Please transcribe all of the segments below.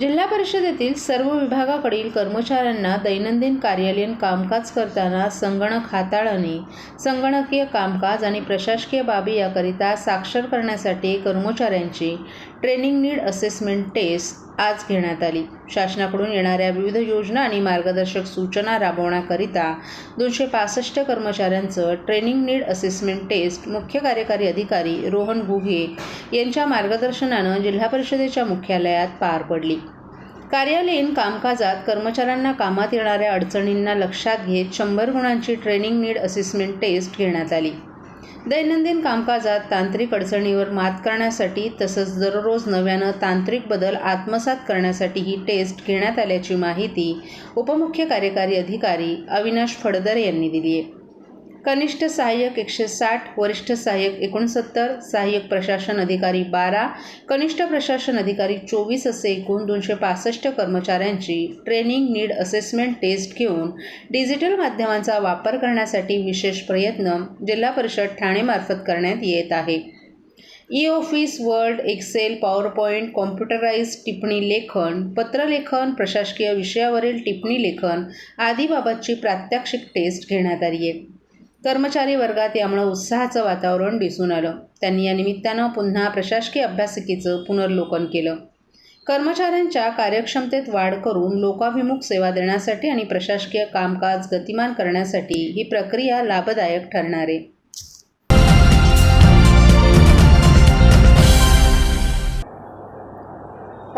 जिल्हा परिषदेतील सर्व विभागाकडील कर्मचाऱ्यांना दैनंदिन कार्यालयीन कामकाज करताना संगणक हाताळणे संगणकीय कामकाज आणि प्रशासकीय बाबी याकरिता साक्षर करण्यासाठी कर्मचाऱ्यांची ट्रेनिंग नीड असेसमेंट टेस्ट आज घेण्यात आली. शासनाकडून येणाऱ्या विविध योजना आणि मार्गदर्शक सूचना राबवण्याकरिता दोनशे पासष्ट कर्मचाऱ्यांचं ट्रेनिंग नीड असेसमेंट टेस्ट मुख्य कार्यकारी अधिकारी रोहन गुघे यांच्या मार्गदर्शनानं जिल्हा परिषदेच्या मुख्यालयात पार पडली. कार्यालयीन कामकाजात कर्मचाऱ्यांना कामात येणाऱ्या अडचणींना लक्षात घेत शंभर गुणांची ट्रेनिंग नीड असेसमेंट टेस्ट घेण्यात आली. दैनंदिन कामकाजात तांत्रिक अडचणीवर मात करण्यासाठी तसंच दररोज नव्यानं तांत्रिक बदल आत्मसात करण्यासाठी ही टेस्ट घेण्यात आल्याची माहिती उपमुख्य कार्यकारी अधिकारी अविनाश फडदर यांनी दिली आहे. कनिष्ठ सहाय्यक एकशे साठ वरिष्ठ सहाय्यक एकोणसत्तर सहाय्यक प्रशासन अधिकारी बारा कनिष्ठ प्रशासन अधिकारी चोवीस असे एकूण दोनशे पासष्ट कर्मचाऱ्यांची ट्रेनिंग नीड असेसमेंट टेस्ट घेऊन डिजिटल माध्यमांचा वापर करण्यासाठी विशेष प्रयत्न जिल्हा परिषद ठाणेमार्फत करण्यात येत आहे. E office Word Excel PowerPoint computerise टिप्पणी लेखन पत्रलेखन प्रशासकीय विषयावरील टिप्पणी लेखन आदीबाबतची प्रात्यक्षिक टेस्ट घेण्यात आली आहे. कर्मचारी वर्गात यामुळे उत्साहाचं वातावरण दिसून आलं. त्यांनी या निमित्तानं पुन्हा प्रशासकीय अभ्यासिकेचं पुनर्लोकन केलं. कर्मचाऱ्यांच्या कार्यक्षमतेत वाढ करून लोकाभिमुख सेवा देण्यासाठी आणि प्रशासकीय कामकाज गतिमान करण्यासाठी ही प्रक्रिया लाभदायक ठरणार आहे.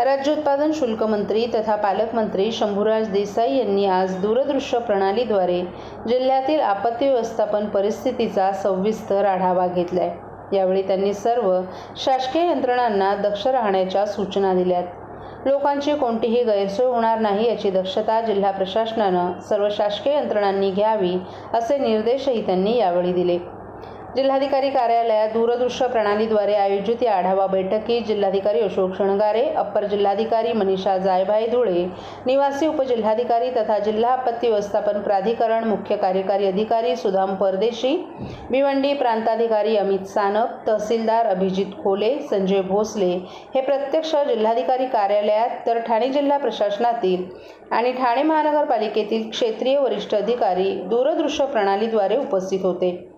राज्य उत्पादन शुल्क मंत्री तथा पालकमंत्री शंभूराज देसाई यांनी आज दूरदृश्य प्रणालीद्वारे जिल्ह्यातील आपत्ती व्यवस्थापन परिस्थितीचा सविस्तर आढावा घेतलाय. यावेळी त्यांनी सर्व शासकीय यंत्रणांना दक्ष राहण्याच्या सूचना दिल्यात. लोकांची कोणतीही गैरसोय होणार नाही याची दक्षता जिल्हा प्रशासनानं सर्व शासकीय यंत्रणांनी घ्यावी असे निर्देशही त्यांनी यावेळी दिले. जिल्हाधिकारी कार्यालयात दूरदृश्य प्रणालीद्वारे आयोजित या आढावा बैठकीत जिल्हाधिकारी अशोक शणगारे अप्पर जिल्हाधिकारी मनीषा जायभाई धुळे निवासी उपजिल्हाधिकारी तथा जिल्हा आपत्ती व्यवस्थापन प्राधिकरण मुख्य कार्यकारी अधिकारी सुधाम परदेशी भिवंडी प्रांताधिकारी अमित सानप तहसीलदार अभिजित खोले संजय भोसले हे प्रत्यक्ष जिल्हाधिकारी कार्यालयात तर ठाणे जिल्हा प्रशासनातील आणि ठाणे महानगरपालिकेतील क्षेत्रीय वरिष्ठ अधिकारी दूरदृश्य प्रणालीद्वारे उपस्थित होते.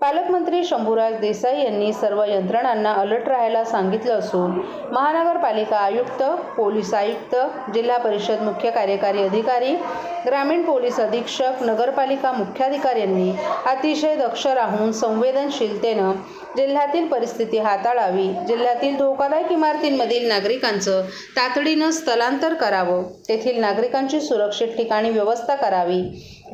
पालकमंत्री शंभूराज देसाई यांनी सर्व यंत्रणांना अलर्ट राहायला सांगितलं असून महानगरपालिका आयुक्त पोलीस आयुक्त जिल्हा परिषद मुख्य कार्यकारी अधिकारी ग्रामीण पोलीस अधीक्षक नगरपालिका मुख्याधिकाऱ्यांनी अतिशय दक्ष राहून संवेदनशीलतेनं जिल्ह्यातील परिस्थिती हाताळावी जिल्ह्यातील धोकादायक इमारतींमधील नागरिकांचं तातडीनं स्थलांतर करावं तेथील नागरिकांची सुरक्षित ठिकाणी व्यवस्था करावी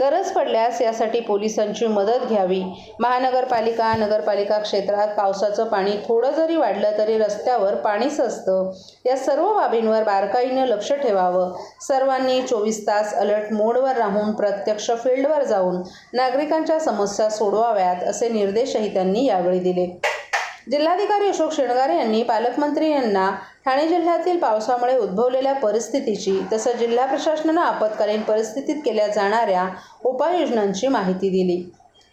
गरज पडल्यास यासाठी पोलिसांची मदत घ्यावी. महानगरपालिका नगरपालिका क्षेत्रात पावसाचं पाणी थोडं जरी वाढलं तरी रस्त्यावर पाणी सचतं या सर्व बाबींवर बारकाईनं लक्ष ठेवावं. सर्वांनी चोवीस तास अलर्ट मोडवर राहून प्रत्यक्ष फील्डवर जाऊन नागरिकांच्या समस्या सोडवाव्यात असे निर्देशही त्यांनी यावेळी दिले. जिल्हाधिकारी अशोक शेणगारे यांनी पालकमंत्री यांना ठाणे जिल्ह्यातील पावसामुळे उद्भवलेल्या परिस्थितीची तसंच जिल्हा प्रशासनानं आपत्कालीन परिस्थितीत केल्या जाणाऱ्या उपाययोजनांची माहिती दिली.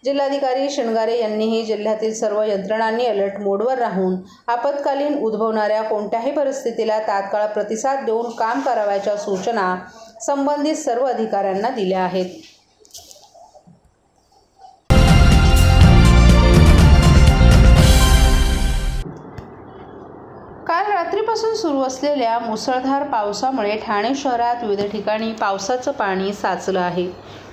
जिल्हाधिकारी शिणगारे यांनीही जिल्ह्यातील सर्व यंत्रणांनी अलर्ट मोडवर राहून आपत्कालीन उद्भवणाऱ्या कोणत्याही परिस्थितीला तात्काळ प्रतिसाद देऊन काम करावयाच्या सूचना संबंधित सर्व अधिकाऱ्यांना दिल्या आहेत. असलेल्या मुसळधार पावसामुळे ठाणे शहरात विविध ठिकाणी पावसाचं पाणी साचलं आहे.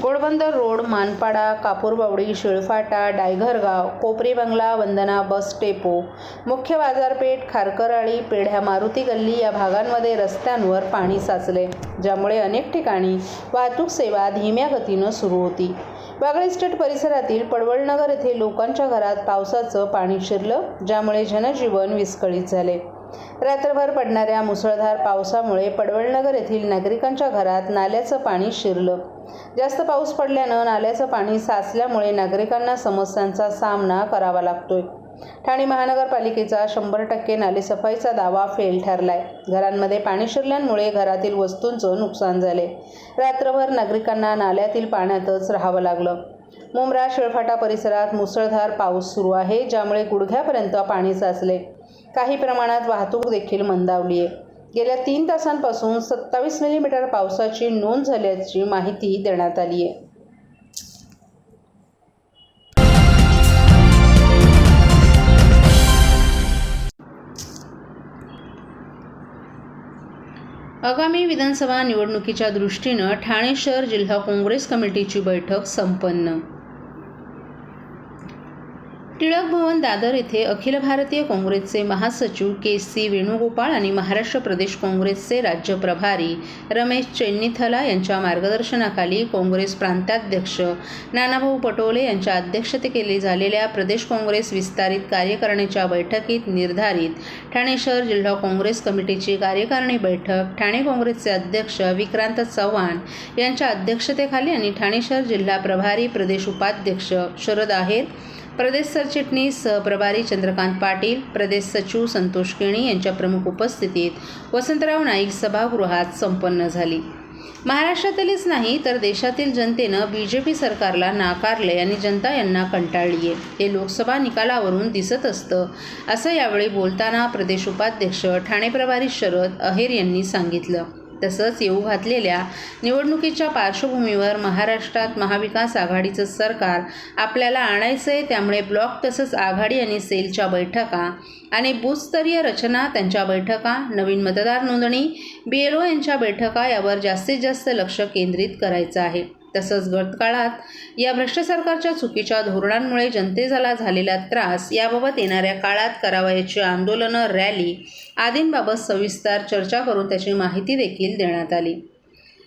गोडबंदर रोड मानपाडा कापूरबावडी शिळफाटा डायघरगाव कोपरी बंगला वंदना बस डेपो मुख्य बाजारपेठ खारकराळी पेढ्या मारुती गल्ली या भागांमध्ये रस्त्यांवर पाणी साचले ज्यामुळे अनेक ठिकाणी वाहतूक सेवा धीम्या गतीनं सुरू होती. वागळे स्टेट परिसरातील पडवळनगर येथे लोकांच्या घरात पावसाचं पाणी शिरलं ज्यामुळे जनजीवन विस्कळीत झाले रात्रभर पडणाऱ्या मुसळधार पावसामुळे पडवळनगर येथील नागरिकांच्या घरात नाल्याचं पाणी शिरलं. जास्त पाऊस पडल्यानं नाल्याचं पाणी साचल्यामुळे नागरिकांना समस्यांचा सामना करावा लागतोय. ठाणे महानगरपालिकेचा शंभर टक्के नालेसफाईचा दावा फेल ठरलाय. घरांमध्ये पाणी शिरल्यामुळे घरातील वस्तूंचं नुकसान झाले रात्रभर नागरिकांना नाल्यातील पाण्यातच राहावं लागलं. मुंब्रा शेळफाटा परिसरात मुसळधार पाऊस सुरू आहे ज्यामुळे गुडघ्यापर्यंत पाणी साचले काही प्रमाणात वाहतूक देखील मंदावली आहे. गेल्या तीन तासांपासून सत्तावीस मिलीमीटर पावसाची नोंद झाल्याची माहिती देण्यात आली आहे. आगामी विधानसभा निवडणुकीच्या दृष्टीनं ठाणे शहर जिल्हा काँग्रेस कमिटीची बैठक संपन्न टिळक भवन दादर येथे अखिल भारतीय काँग्रेसचे महासचिव के सी वेणुगोपाळ आणि महाराष्ट्र प्रदेश काँग्रेसचे राज्य प्रभारी रमेश चेन्नीथला यांच्या मार्गदर्शनाखाली काँग्रेस प्रांताध्यक्ष नानाभाऊ पटोले यांच्या अध्यक्षतेखाली झालेल्या प्रदेश काँग्रेस विस्तारित कार्यकारिणीच्या बैठकीत निर्धारित ठाणे शहर जिल्हा काँग्रेस कमिटीची कार्यकारिणी बैठक ठाणे काँग्रेसचे अध्यक्ष विक्रांत चव्हाण यांच्या अध्यक्षतेखाली आणि ठाणे शहर जिल्हा प्रभारी प्रदेश उपाध्यक्ष शरद आहेर प्रदेश सरचिटणीस सहप्रभारी चंद्रकांत पाटील प्रदेश सचिव संतोष केणी यांच्या प्रमुख उपस्थितीत वसंतराव नाईक सभागृहात संपन्न झाली. महाराष्ट्रातीलच नाही तर देशातील जनतेनं बी जे पी सरकारला नाकारले आणि जनता यांना कंटाळली आहे हे लोकसभा निकालावरून दिसत असतं असं यावेळी बोलताना प्रदेश उपाध्यक्ष ठाणे प्रभारी शरद अहेर यांनी सांगितलं. तसंच येऊ घातलेल्या निवडणुकीच्या पार्श्वभूमीवर महाराष्ट्रात महाविकास आघाडीचं सरकार आपल्याला आणायचं आहे त्यामुळे ब्लॉक तसंच आघाडी आणि सेलच्या बैठका आणि बूथस्तरीय रचना त्यांच्या बैठका नवीन मतदार नोंदणी बी एल ओ यांच्या बैठका यावर जास्तीत जास्त लक्ष केंद्रित करायचं आहे. तसंच गतकाळात या भ्रष्ट सरकारच्या चुकीच्या धोरणांमुळे जनतेला झालेला त्रास याबाबत येणाऱ्या काळात करावयाची आंदोलनं रॅली आदींबाबत सविस्तर चर्चा करून त्याची माहिती देखील देण्यात आली.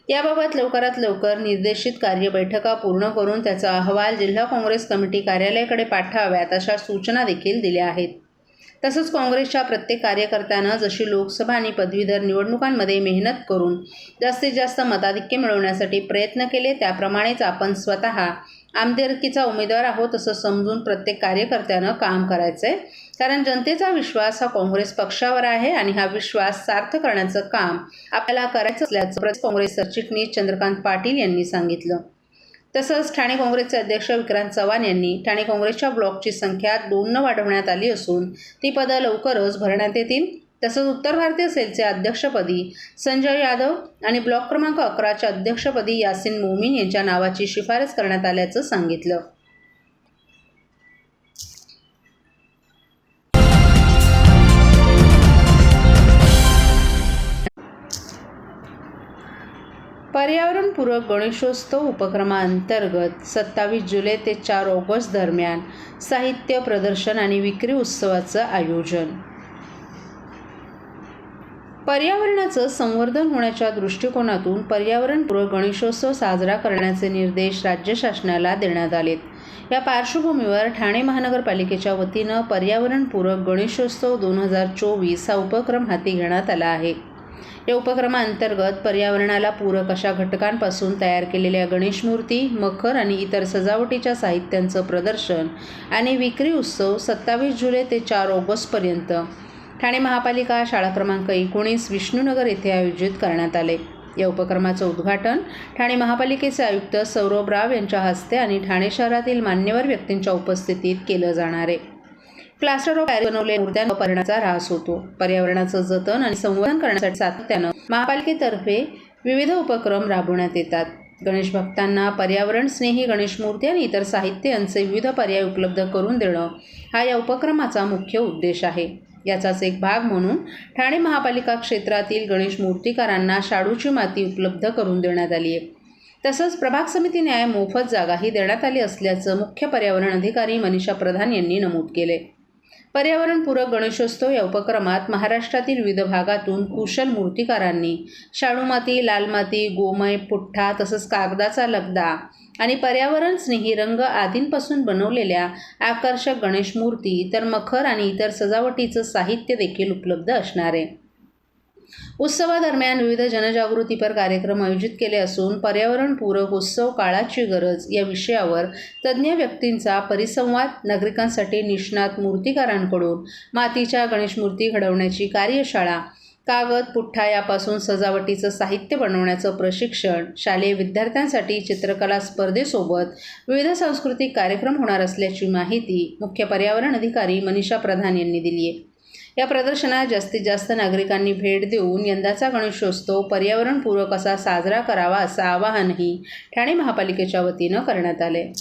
याबाबत लवकरात लवकर निर्देशित कार्यबैठका पूर्ण करून त्याचा अहवाल जिल्हा काँग्रेस कमिटी कार्यालयाकडे पाठवाव्यात अशा सूचना देखील दिल्या आहेत. तसंच काँग्रेसच्या प्रत्येक कार्यकर्त्यानं जशी लोकसभा आणि पदवीधर निवडणुकांमध्ये मेहनत करून जास्तीत जास्त मताधिक्य मिळवण्यासाठी प्रयत्न केले त्याप्रमाणेच आपण स्वतः आमदारकीचा उमेदवार आहोत असं समजून प्रत्येक कार्यकर्त्यानं काम करायचं आहे कारण जनतेचा विश्वास हा काँग्रेस पक्षावर आहे आणि हा विश्वास सार्थ करण्याचं काम आपल्याला करायचं असल्याचं काँग्रेस सरचिटणीस चंद्रकांत पाटील यांनी सांगितलं. तसंच ठाणे काँग्रेसचे अध्यक्ष विक्रांत चव्हाण यांनी ठाणे काँग्रेसच्या ब्लॉकची संख्या दोननं वाढवण्यात आली असून ती पदं लवकरच भरण्यात येतील. तसंच उत्तर भारतीय सेलचे अध्यक्षपदी संजय यादव आणि ब्लॉक क्रमांक अकराच्या अध्यक्षपदी यासिन मोमीन यांच्या नावाची शिफारस करण्यात आल्याचं सांगितलं. पर्यावरणपूरक गणेशोत्सव उपक्रमाअंतर्गत सत्तावीस जुलै ते चार ऑगस्ट दरम्यान साहित्य प्रदर्शन आणि विक्री उत्सवाचं आयोजन. पर्यावरणाचं संवर्धन होण्याच्या दृष्टिकोनातून पर्यावरणपूरक गणेशोत्सव साजरा करण्याचे निर्देश राज्य शासनाला देण्यात आलेत. या पार्श्वभूमीवर ठाणे महानगरपालिकेच्या वतीनं पर्यावरणपूरक गणेशोत्सव दोन हजार चोवीस हा उपक्रम हाती घेण्यात आला आहे. या उपक्रमाअंतर्गत पर्यावरणाला पूरक अशा घटकांपासून तयार केलेल्या गणेश मूर्ती मखर आणि इतर सजावटीच्या साहित्यांचं प्रदर्शन आणि विक्री उत्सव सत्तावीस जुलै ते चार ऑगस्टपर्यंत ठाणे महापालिका शाळा क्रमांक एकोणीस विष्णुनगर येथे आयोजित करण्यात आले. या उपक्रमाचं उद्घाटन ठाणे महापालिकेचे आयुक्त सौरभ राव यांच्या हस्ते आणि ठाणे शहरातील मान्यवर व्यक्तींच्या उपस्थितीत केलं जाणार आहे. प्लास्टर ऑफ पॅरिस बनवलेल्या मूर्त्या पर्यावरणाचा ऱ्हास होतो. पर्यावरणाचं जतन आणि संवर्धन करण्यासाठी सातत्यानं महापालिकेतर्फे विविध उपक्रम राबवण्यात येतात. गणेश भक्तांना पर्यावरण स्नेही गणेश मूर्ती आणि इतर साहित्य यांचे विविध पर्याय उपलब्ध करून देणं हा या उपक्रमाचा मुख्य उद्देश आहे. याचाच एक भाग म्हणून ठाणे महापालिका क्षेत्रातील गणेश मूर्तिकारांना शाडूची माती उपलब्ध करून देण्यात आली आहे. तसंच प्रभाग समिती न्याय मोफत जागाही देण्यात आली असल्याचं मुख्य पर्यावरण अधिकारी मनीषा प्रधान यांनी नमूद केले पर्यावरणपूरक गणेशोत्सव या उपक्रमात महाराष्ट्रातील विविध भागातून कुशल मूर्तिकारांनी शाडूमाती लाल माती गोमय पुठ्ठा तसंच कागदाचा लगदा आणि पर्यावरणस्नेही रंग आदींपासून बनवलेल्या आकर्षक गणेश मूर्ती तर मखर आणि इतर सजावटीचं साहित्य देखील उपलब्ध असणार आहे. उत्सवादरम्यान विविध जनजागृतीपर कार्यक्रम आयोजित केले असून पर्यावरणपूरक उत्सव काळाची गरज या विषयावर तज्ज्ञ व्यक्तींचा परिसंवाद नागरिकांसाठी निष्णात मूर्तिकारांकडून मातीच्या गणेश मूर्ती घडवण्याची कार्यशाळा कागद पुठ्ठा यापासून सजावटीचं साहित्य बनवण्याचं प्रशिक्षण शालेय विद्यार्थ्यांसाठी चित्रकला स्पर्धेसोबत विविध सांस्कृतिक कार्यक्रम होणार असल्याची माहिती मुख्य पर्यावरण अधिकारी मनीषा प्रधान यांनी दिली आहे या प्रदर्शनात जास्तीत जास्त नागरिकांनी भेट देऊन यंदाचा गणेशोत्सव पर्यावरणपूरक असा साजरा करावा असं आवाहनही ठाणे महापालिकेच्या वतीनं करण्यात आले.